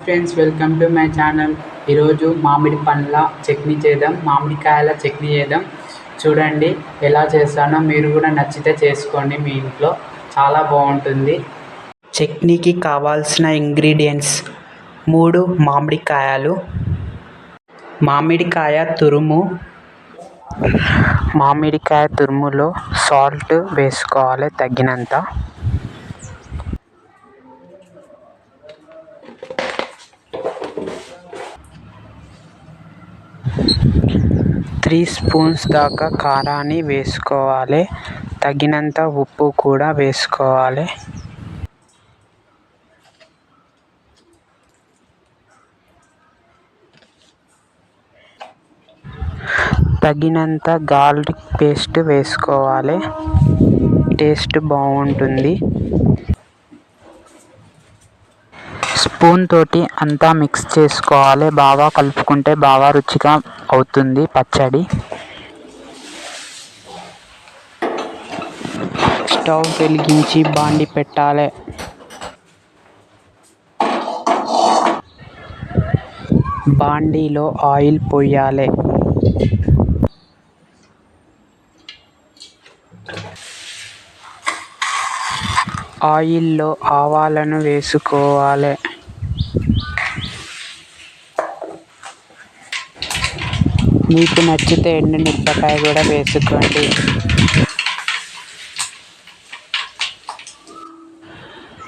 Friends welcome to my channel. ఈరోజు మామిడి పండ్ల చట్నీ చేద్దాం. మామిడికాయల చట్నీ చేద్దాం. చూడండి ఎలా చేస్తానో మీరు కూడా నచ్చితే చేసుకోండి మీ ఇంట్లో. చాలా బాగుంటుంది. చట్నీకి కావాల్సిన ఇంగ్రీడియంట్స్ మూడు మామిడికాయలు మామిడికాయ తురుము మామిడికాయ తురుములో సాల్ట్ వేసుకోవాలి తగినంత. త్రీ స్పూన్స్ దాకా కారాన్ని వేసుకోవాలి. తగినంత ఉప్పు కూడా వేసుకోవాలి. తగినంత గార్లిక్ పేస్ట్ వేసుకోవాలి. టేస్ట్ బాగుంటుంది. స్పూన్ తోటి అంతా మిక్స్ చేసుకోవాలి. బాగా కలుపుకుంటే బాగా రుచిగా అవుతుంది పచ్చడి. స్టవ్ వెలిగించి బాండి పెట్టాలి. బాండీలో ఆయిల్ పోయాలి. ఆయిల్లో ఆవాలను వేసుకోవాలి. మీకు నచ్చితే ఎండుమిరపకాయ కూడా వేసుకోండి.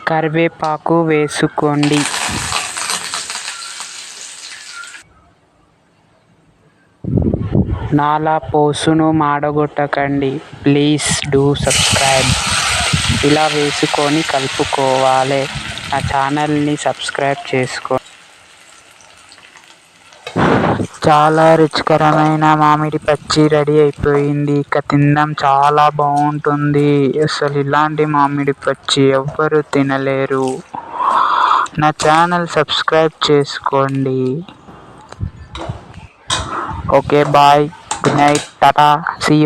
కరివేపాకు వేసుకోండి. నాలా పోసును మాడగొట్టకండి. Please do subscribe. ఇలా వేసుకొని కలుపుకోవాలి. నా ఛానల్ని సబ్స్క్రైబ్ చేసుకో. చాలా రుచికరమైన మామిడి పచ్చి రెడీ అయిపోయింది. ఇక తిందాం. చాలా బాగుంటుంది. అసలు ఇలాంటి మామిడి పచ్చి ఎవ్వరు తినలేరు. నా ఛానల్ సబ్స్క్రైబ్ చేసుకోండి. Okay bye. Good night. Tata. See